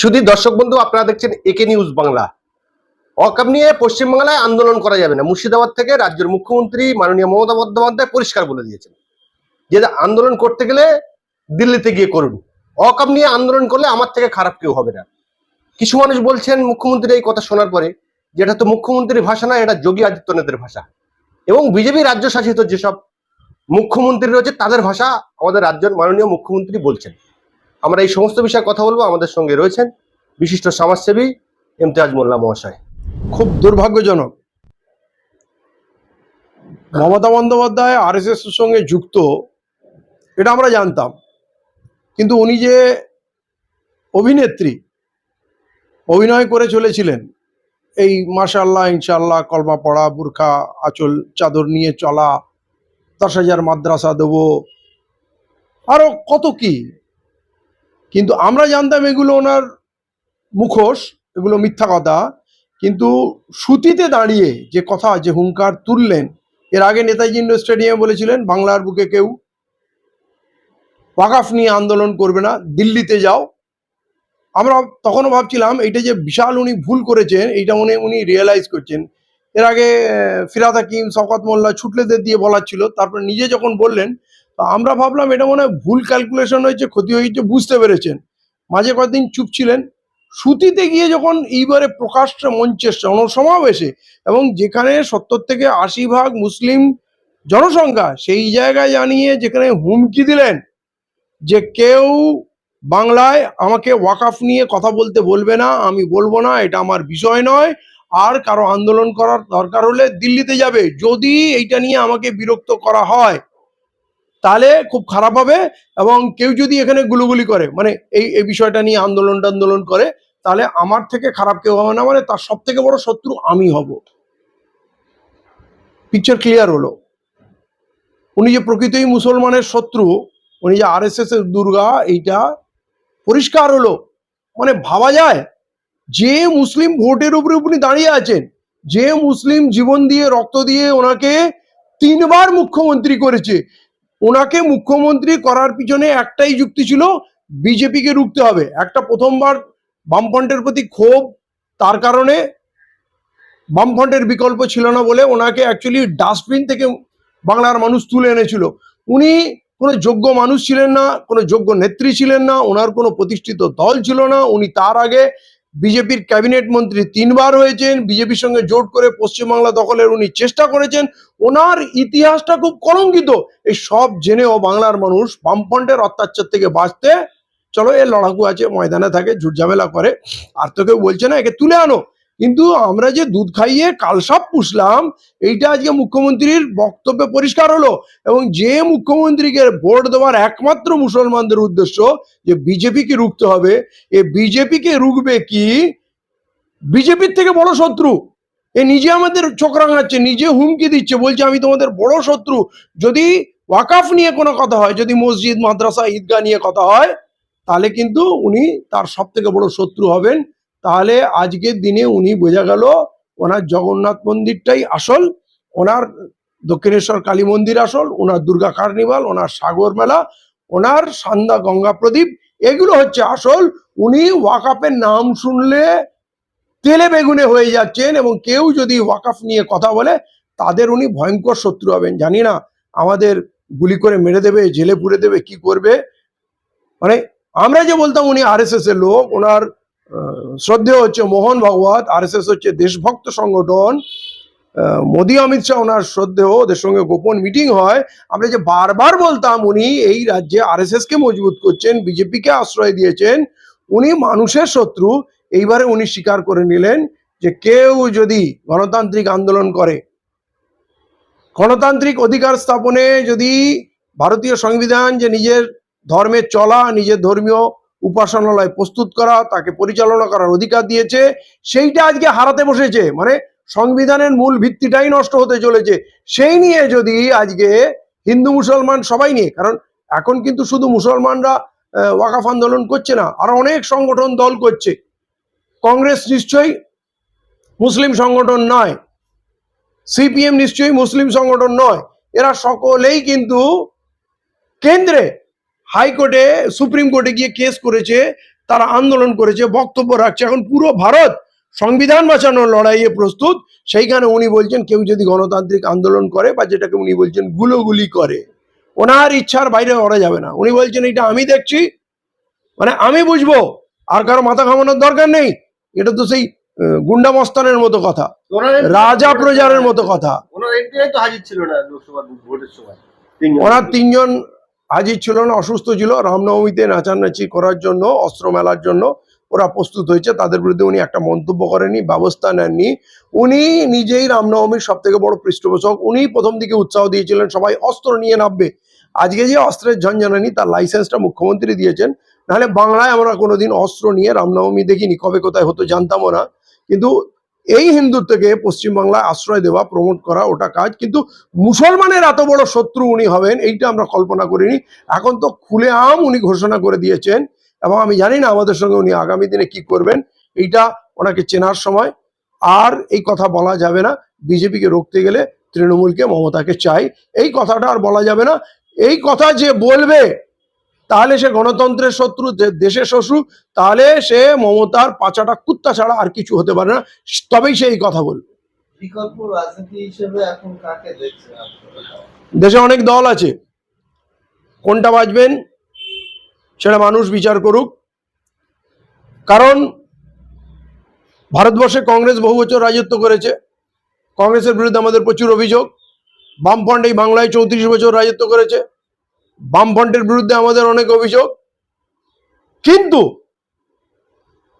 শুধু দর্শক বন্ধু, আপনারা দেখছেন একে নিউজ বাংলা। অকাপ নিয়ে পশ্চিমবাংলায় আন্দোলন করা যাবে না। মুর্শিদাবাদ থেকে রাজ্যের মুখ্যমন্ত্রী মাননীয় মমতা বন্দ্যোপাধ্যায় পরিষ্কার বলে দিয়েছেন যে, আন্দোলন করতে গেলে দিল্লিতে গিয়ে করুন। অকাপ নিয়ে আন্দোলন করলে আমার থেকে খারাপ কেউ হবে না। কিছু মানুষ বলছেন মুখ্যমন্ত্রীর এই কথা শোনার পরে যেটা তো মুখ্যমন্ত্রীর ভাষা না, এটা যোগী আদিত্যনাথের ভাষা। এবং বিজেপি রাজ্য শাসিত যেসব মুখ্যমন্ত্রী রয়েছে, তাদের ভাষা আমাদের রাজ্যের মাননীয় মুখ্যমন্ত্রী বলছেন। আমরা এই সমস্ত বিষয়ে কথা বলব। আমাদের সঙ্গে রয়েছেন বিশিষ্ট সমাজসেবী ইমতিয়াজ মোল্লা মহাশয়। খুব দুর্ভাগ্যজনক। মমতা বন্দ্যোপাধ্যায় আর এস সঙ্গে যুক্ত, এটা আমরা জানতাম। কিন্তু উনি যে অভিনেত্রী, অভিনয় করে চলেছিলেন, এই মাশাল্লাহ ইনশাল্লাহ কলমা পড়া, বুরখা, আঁচল, চাদর নিয়ে চলা, দশ হাজার মাদ্রাসা দেবো আরও কত কি কিন্তু আমরা জানতাম এগুলো ওনার মুখোশ, এগুলো মিথ্যা কথা। কিন্তু সুতিতে দাঁড়িয়ে যে কথা, যে হুঙ্কার তুললেন, এর আগে নেতাজি ইন্ডোর স্টেডিয়ামে বলেছিলেন, বাংলার বুকে কেউ ওয়াকাফ নিয়ে আন্দোলন করবে না, দিল্লিতে যাও। আমরা তখনও ভাবছিলাম, এইটা যে বিশাল উনি ভুল করেছেন, এইটা উনি উনি রিয়েলাইজ করছেন। এর আগে ফিরাদ হাকিম, শওকত মোল্লা ছুটলেদের দিয়ে বলার ছিল, তারপর নিজে যখন বললেন তো আমরা ভাবলাম এটা মনে হয় ভুল ক্যালকুলেশন হয়েছে, ক্ষতি হয়েছে বুঝতে পেরেছেন। মাঝে কয়েকদিন চুপ ছিলেন। সুতিতে গিয়ে যখন এইবারে প্রকাশ্য মঞ্চে জনসমাবেশে, এবং যেখানে সত্তর থেকে আশি ভাগ মুসলিম জনসংখ্যা, সেই জায়গায় জানিয়ে যেখানে হুমকি দিলেন যে কেউ বাংলায় আমাকে ওয়াকাফ নিয়ে কথা বলতে বলবে না, আমি বলব না, এটা আমার বিষয় নয়। আর কারও আন্দোলন করার দরকার হলে দিল্লিতে যাবে। যদি এইটা নিয়ে আমাকে বিরক্ত করা হয় তাহলে খুব খারাপ হবে এবং কেউ যদি এখানে গুলুগুলি করে মানে এই এই বিষয়টা নিয়ে আন্দোলন আন্দোলন করে, তাহলে আমার থেকে খারাপ কেউ হবে না মানে তার সব থেকে বড় শত্রু আমি হব। পিকচার ক্লিয়ার হলো। উনি যে প্রকৃতই মুসলমানের শত্রু, উনি যে আর এস এস এর দুর্গা, এইটা পরিষ্কার হলো। মানে ভাবা যায়, যে মুসলিম ভোটের উপরে উনি দাঁড়িয়ে আছেন, যে মুসলিম জীবন দিয়ে রক্ত দিয়ে ওনাকে তিনবার মুখ্যমন্ত্রী করেছে ওনাকে মুখ্যমন্ত্রী করার পিছনে একটাই যুক্তি ছিল, বিজেপিকে রুখতে হবে। একটা প্রথমবার বামফ্রন্টের প্রতি ক্ষোভ, তার কারণে বামফ্রন্টের বিকল্প ছিল না বলে ওনাকে অ্যাকচুয়ালি ডাস্টবিন থেকে বাংলার মানুষ তুলে এনেছিল। উনি কোনো যোগ্য মানুষ ছিলেন না, কোনো যোগ্য নেত্রী ছিলেন না, ওনার কোনো প্রতিষ্ঠিত দল ছিল না, উনি তার আগে বিজেপির ক্যাবিনেট মন্ত্রী তিনবার হয়েছেন, বিজেপির সঙ্গে জোট করে পশ্চিমবাংলা দখলের উনি চেষ্টা করেছেন। ওনার ইতিহাসটা খুব কলঙ্কিত। এই সব জেনেও বাংলার মানুষ বামফ্রন্টের অত্যাচার থেকে বাঁচতে, চলো এ লড়াকু আছে, ময়দানে থাকে, ঝুটঝামেলা করে। আর তো কেউ বলছে না, একে তুলে আনো। কিন্তু আমরা যে দুধ খাইয়ে কালসাপ পুষলাম, এইটা আজকে মুখ্যমন্ত্রীর বক্তব্যে পরিষ্কার হলো এবং যে মুখ্যমন্ত্রীকে ভোট দেওয়ার একমাত্র মুসলমানদের উদ্দেশ্য যে বিজেপিকে রুখতে হবে, এ বিজেপিকে রুখবে কি? বিজেপির থেকে বড় শত্রু। এ নিজে আমাদের চোখ রাঙাচ্ছে, নিজে হুমকি দিচ্ছে, বলছে আমি তোমাদের বড় শত্রু। যদি ওয়াকাফ নিয়ে কোনো কথা হয়, যদি মসজিদ, মাদ্রাসা, ঈদগাহ নিয়ে কথা হয়, তাহলে কিন্তু উনি তার সব থেকে বড় শত্রু হবেন। তাহলে আজকের দিনে উনি বোঝা গেল ওনার জগন্নাথ মন্দিরটাই আসল, ওনার দক্ষিণেশ্বর কালী মন্দির আসল, ওনার দুর্গা কার্নিভাল, ওনার সাগর মেলা, ওনার সান্দা গঙ্গা প্রদীপ, এগুলো হচ্ছে আসল। উনি ওয়াকাফের নাম শুনলে তেলে বেগুনে হয়ে যাচ্ছেন এবং কেউ যদি ওয়াকাফ নিয়ে কথা বলে, তাদের উনি ভয়ঙ্কর শত্রু হবেন। জানি না আমাদের গুলি করে মেরে দেবে, জেলে পুড়ে দেবে, কি করবে? মানে আমরা যে বলতাম উনি আর এস এর লোক, ওনার শ্রদ্ধেয় হচ্ছে মোহন ভাগবত আর হচ্ছে দেশভক্ত সংগঠন। মোদী অমিত শাহ ওনার শ্রদ্ধেয়, ওদের সঙ্গে গোপন মিটিং হয়। আমরা যে বারবার বলতাম উনি এই রাজ্যে আর কে মজবুত করছেন বিজেপিকে আশ্রয় দিয়েছেন, উনি মানুষের শত্রু। এইবারে উনি স্বীকার করে নিলেন যে কেউ যদি গণতান্ত্রিক আন্দোলন করে, গণতান্ত্রিক অধিকার স্থাপনে যদি ভারতীয় সংবিধান যে নিজের ধর্মের চলা, নিজের ধর্মীয় উপাসনালয় প্রস্তুত করা, তাকে পরিচালনা করার অধিকার দিয়েছে, সেইটা আজকে হারাতে বসেছে। মানে সংবিধানের মূল ভিত্তিটাই নষ্ট হতে চলেছে। সেই নিয়ে যদি আজকে হিন্দু মুসলমান সবাই নিয়ে, কারণ এখন কিন্তু শুধু মুসলমানরা ওয়াকাফ আন্দোলন করছে না, আর অনেক সংগঠন দল করছে। কংগ্রেস নিশ্চয়ই মুসলিম সংগঠন নয়। সিপিএম নিশ্চয়ই মুসলিম সংগঠন নয়। এরা সকলেই কিন্তু কেন্দ্রে হাইকোর্টে সুপ্রিম কোর্টে গিয়ে কেস করেছে তারা আন্দোলন করেছে বক্তব্য রাখছে। এখন পুরো ভারত সংবিধান বাঁচানোর লড়াইয়ে প্রস্তুত। সেইখানে উনি বলছেন কেউ যদি গণতান্ত্রিক আন্দোলন করে বা যেটাকে উনি বলছেন গুলোগুলি করে ওনার ইচ্ছার বাইরে করা যাবে না। উনি বলছেন এটা আমি দেখছি মানে আমি বুঝব আর কারও মাথা ঘামানোর দরকার নেই। এটা তো সেই গুন্ডা মস্তানের মতো কথা রাজা প্রজারের মতো কথা। ওনার এমপিআই তো হাজির ছিল না লোকসভা ভোটের সময়। ওনার তিনজন হাজির ছিল না, অসুস্থ ছিল। রামনবমীতে নাচানাচি করার জন্য, অস্ত্র মেলার জন্য ওরা প্রস্তুত হয়েছে। তাদের বিরুদ্ধে উনি একটা মন্তব্য করেননি, ব্যবস্থা নেননি। উনি নিজেই রামনবমীর সব থেকে বড় পৃষ্ঠপোষক। উনি প্রথম দিকে উৎসাহ দিয়েছিলেন, সবাই অস্ত্র নিয়ে নামবে। আজকে যে অস্ত্রের ঝঞ্ঝানানি, তার লাইসেন্সটা মুখ্যমন্ত্রী দিয়েছেন। নাহলে বাংলায় আমরা কোনোদিন অস্ত্র নিয়ে রামনবমী দেখিনি, কবে কোথায় হতো জানতামও না। কিন্তু এই হিন্দুত্বকে পশ্চিমবাংলায় আশ্রয় দেওয়া প্রমোট করা ওটা কাজ। কিন্তু মুসলমানের এত বড় শত্রু উনি হবেন, এইটা আমরা কল্পনা করিনি। এখন তো খুলে আম উনি ঘোষণা করে দিয়েছেন এবং আমি জানি না আমাদের সঙ্গে উনি আগামী দিনে কি করবেন, এইটা ওনাকে চেনার সময়। আর এই কথা বলা যাবে না, বিজেপিকে রুখতে গেলে তৃণমূলকে মমতাকে চাই। এই কথাটা আর বলা যাবে না। এই কথা যে বলবে তাহলে সে গণতন্ত্রের শত্রু দেশের শত্রু তাহলে সে মমতার পাচাটা কুত্তা ছাড়া আর কিছু হতে পারে না। তবেই সে এই কথা বলবে। বিকল্প রাজনীতি হিসেবে এখন কাকে দেখছেন দেশে অনেক দল আছে। কোনটা বাঁচবেন সেটা মানুষ বিচার করুক। কারণ ভারতবর্ষে কংগ্রেস বহু বছর রাজত্ব করেছে। কংগ্রেসের বিরুদ্ধে আমাদের প্রচুর অভিযোগ। বামফ্রন্ট এই বাংলায় চৌত্রিশ বছর রাজত্ব করেছে। বামফ্রন্টের বিরুদ্ধে আমাদের অনেক অভিযোগ। কিন্তু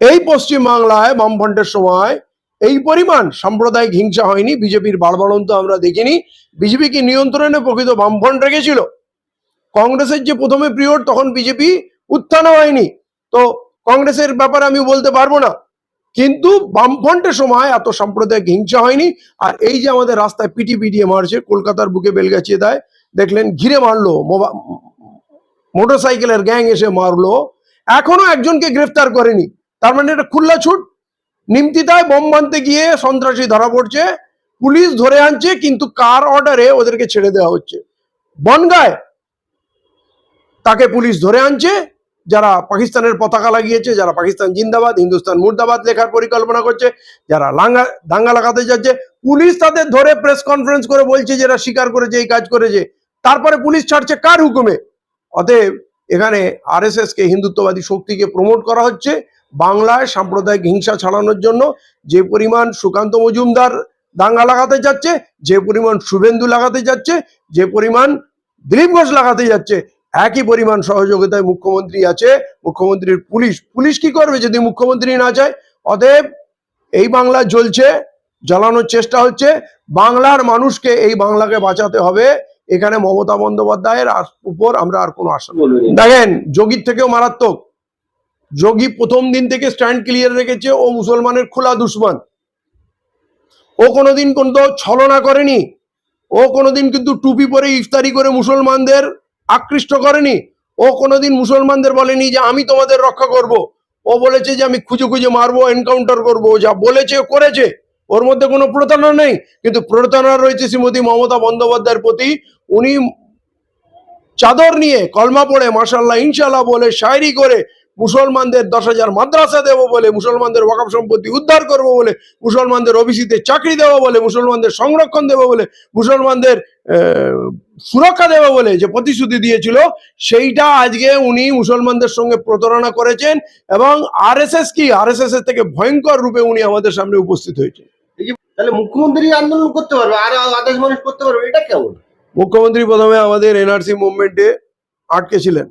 এই পশ্চিম বাংলায় বামফ্রন্টের সময় এই পরিমাণ সাম্প্রদায়িক হিংসা হয়নি। বিজেপির বাড়বাড়ন্ত আমরা দেখিনি। বিজেপিকে নিয়ন্ত্রণে প্রকৃত বামফ্রন্ট রেখেছিল? কংগ্রেসের যে প্রথমে পিরিয়ড, তখন বিজেপি উত্থান হয়নি। তো কংগ্রেসের ব্যাপারে আমি বলতে পারব না। কিন্তু বামফ্রন্টের সময় এত সাম্প্রদায়িক হিংসা হয়নি। আর এই যে আমাদের রাস্তায় পিটি পিটিয়ে মারছে, কলকাতার বুকে বেলগাছিয়ে দেয় দেখলেন ঘিরে মারলো মোটর সাইকেলের গ্যাং এসে মারলো। এখনও একজনকে গ্রেফতার করেনি। তার মানে এটা খুল্লা ছুট। নিমতিতায় বোম বানতে গিয়ে সন্ত্রাসী ধরা পড়ছে। পুলিশ ধরে আনছে, কিন্তু কার অর্ডারে ওদেরকে ছেড়ে দেওয়া হচ্ছে? বনগায় তাকে পুলিশ ধরে আনছে। যারা পাকিস্তানের পতাকা লাগিয়েছে, যারা পাকিস্তান জিন্দাবাদ, হিন্দুস্তান মুর্দাবাদ লেখার পরিকল্পনা করছে, যারা লাঙ্গা, দাঙ্গা লাগাতে যাচ্ছে, পুলিশ তাদের ধরে প্রেস কনফারেন্স করে বলছে যে এরা স্বীকার করেছে, এই কাজ করেছে। তারপরে পুলিশ ছাড়ছে কার হুকুমে? অতএব এখানে আরএসএস কে হিন্দুত্ববাদী শক্তিকে প্রমোট করা হচ্ছে বাংলায় সাম্প্রদায়িক হিংসা ছড়ানোর জন্য। যে পরিমাণ সুকান্ত মজুমদার দাঙ্গা লাগাতে যাচ্ছে, যে পরিমাণ শুভেন্দু লাগাতে যাচ্ছে, যে পরিমাণ দিলীপ ঘোষ লাগাতে যাচ্ছে, একই পরিমাণ সহযোগিতায় মুখ্যমন্ত্রী আছে, মুখ্যমন্ত্রীর পুলিশ। পুলিশ কি করবে যদি মুখ্যমন্ত্রী না চায় অতএব এই বাংলা জ্বলছে, জ্বালানোর চেষ্টা হচ্ছে। বাংলার মানুষকে এই বাংলাকে বাঁচাতে হবে। এখানে মমতা বন্দ্যোপাধ্যায়ের উপর আমরা আর কোনো আশা দেখেন যোগীর থেকেও মারাত্মক। যোগী প্রথম দিন থেকে স্ট্যান্ড ক্লিয়ার রেখেছে ও মুসলমানের খোলা দুশ্মন। ও কোনোদিন কিন্তু ছলনা করেনি। ও কোনোদিন কিন্তু টুপি পরে ইফতারি করে মুসলমানদের আকৃষ্ট করেনি। ও কোনোদিন মুসলমানদের বলেনি যে আমি তোমাদের রক্ষা করব। ও বলেছে যে আমি খুঁজে খুঁজে মারবো এনকাউন্টার করব। যা বলেছে করেছে। ওর মধ্যে কোনো প্রতারণা নেই। কিন্তু প্রতারণা রয়েছে শ্রীমতী মমতা বন্দ্যোপাধ্যায়ের প্রতি। উনি চাদর নিয়ে কলমা পড়ে মাসাল্লাহ ইনশাল্লাহ বলে শায়রি করে মুসলমানদের দশ হাজার মাদ্রাসা দেবো বলে, মুসলমানদের ওয়াকফ সম্পত্তি উদ্ধার করব বলে, মুসলমানদের ওবিসিতে চাকরি দেবো বলে, মুসলমানদের সংরক্ষণ দেবো বলে, মুসলমানদের সুরক্ষা দেবো বলে যে প্রতিশ্রুতি দিয়েছিল, সেইটা আজকে উনি মুসলমানদের সঙ্গে প্রতারণা করেছেন এবং আরএসএস কি? আরএসএস এর থেকে ভয়ঙ্কর রূপে উনি আমাদের সামনে উপস্থিত হয়েছে তাহলে মুখ্যমন্ত্রী আন্দোলন করতে পারবে, আর আদেশ মানুষ করতে পারবে, এটা কেমন? মুখ্যমন্ত্রী প্রথমে আমাদের এনআরসি মুভমেন্টে আটকে ছিলেন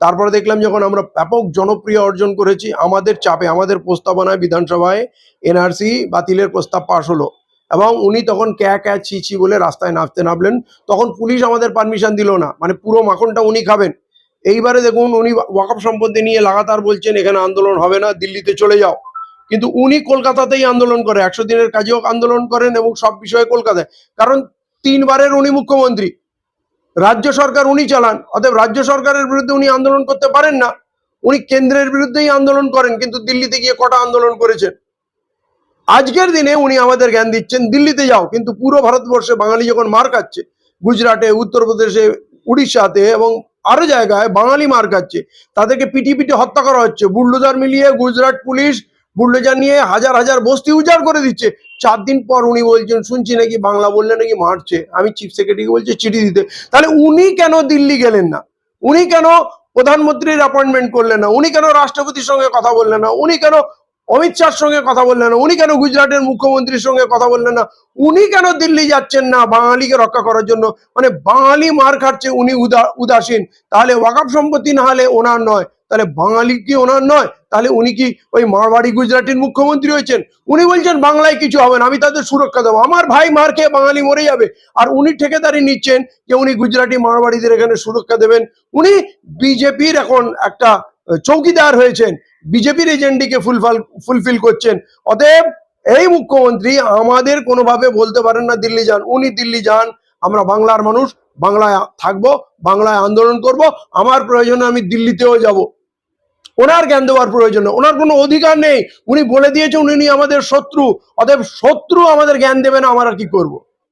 তারপরে দেখলাম যখন আমরা ব্যাপক জনপ্রিয় অর্জন করেছি, আমাদের চাপে, আমাদের প্রস্তাবনায়, বিধানসভায় এনআরসি বাতিলের প্রস্তাব পাশ হলো। এবং উনি তখন ক্যা ক্যা ছি ছি বলে রাস্তায় নামতে নামলেন। তখন পুলিশ আমাদের পারমিশন দিল না। মানে পুরো মাখনটা উনি খাবেন। এইবারে দেখুন, উনি ওয়াকফ সম্পত্তি নিয়ে লাগাতার বলছেন, এখানে আন্দোলন হবে না, দিল্লিতে চলে যাও। কিন্তু উনি কলকাতাতেই আন্দোলন করে। একশো দিনের কাজেও আন্দোলন করেন এবং সব বিষয়ে কলকাতায়। কারণ তিনবারের উনি মুখ্যমন্ত্রী। রাজ্য সরকার উনি চালান, অতএব রাজ্য সরকারের বিরুদ্ধে উনি আন্দোলন করতে পারেন না। উনি কেন্দ্রের বিরুদ্ধেই আন্দোলন করেন, কিন্তু দিল্লিতে গিয়ে কটা আন্দোলন করেছেন। আজকের দিনে উনি আমাদের জ্ঞান দিচ্ছেন, দিল্লিতে যাও, কিন্তু পুরো ভারতবর্ষে বাঙালি যখন মার খাচ্ছে, গুজরাটে, উত্তরপ্রদেশে, উড়িষ্যাতে এবং আরও জায়গায় বাঙালি মার খাচ্ছে, তাদেরকে পিটি পিটি হত্যা করা হচ্ছে। বুল্ডোজার মিলিয়ে গুজরাট পুলিশ, বুল্ডোজার নিয়ে হাজার হাজার বস্তি উজাড় করে দিচ্ছে। চার দিন পর উনি বলছেন, শুনছি নাকি বাংলা বললে নাকি মারছে? আমি চিফ সেক্রেটারিকে বলছি, চিঠি দিতে। তাহলে উনি কেন দিল্লি গেলেন না? উনি কেন প্রধানমন্ত্রীর অ্যাপয়েন্টমেন্ট করলেন না? উনি কেন রাষ্ট্রপতির সঙ্গে কথা বললেন না? উনি কেন অমিত শাহর সঙ্গে কথা বললেন না? উনি কেন গুজরাটের মুখ্যমন্ত্রীর সঙ্গে কথা বললেন না? উনি কেন দিল্লি যাচ্ছেন না বাঙালিকে রক্ষা করার জন্য? মানে বাঙালি মার খাচ্ছে উনি উদা- উদাসীন। তাহলে ওয়াকাফ সম্পত্তি না হলে ওনার নয়। তাহলে বাঙালি কি ওনার নয়? তাহলে উনি কি ওই মারবাড়ি গুজরাটের মুখ্যমন্ত্রী হয়েছেন? উনি বলছেন বাংলায় কিছু হবে না, আমি তাদের সুরক্ষা দেবো। আমার ভাই মার খেয়ে বাঙালি মরে যাবে। আর উনি ঠিকাদারি নিচ্ছেন যে উনি গুজরাটি মারবাড়িদের এখানে সুরক্ষা দেবেন। উনি বিজেপির এখন একটা চৌকিদার হয়েছেন। বিজেপির এজেন্ডিকে ফুলফাল, ফুলফিল করছেন। অতএব এই মুখ্যমন্ত্রী আমাদের কোনোভাবে বলতে পারেন না, দিল্লি যান। উনি দিল্লি যান, আমরা বাংলার মানুষ, বাংলায় থাকব, বাংলায় আন্দোলন করব। আমার প্রয়োজনে আমি দিল্লিতেও যাব। ওনার জ্ঞান দেওয়ার প্রয়োজন ওনার কোনো অধিকার নেই। উনি বলে দিয়েছে উনি আমাদের শত্রু, অতএব শত্রু আমাদের জ্ঞান দেবে না, আমার আর কি করব?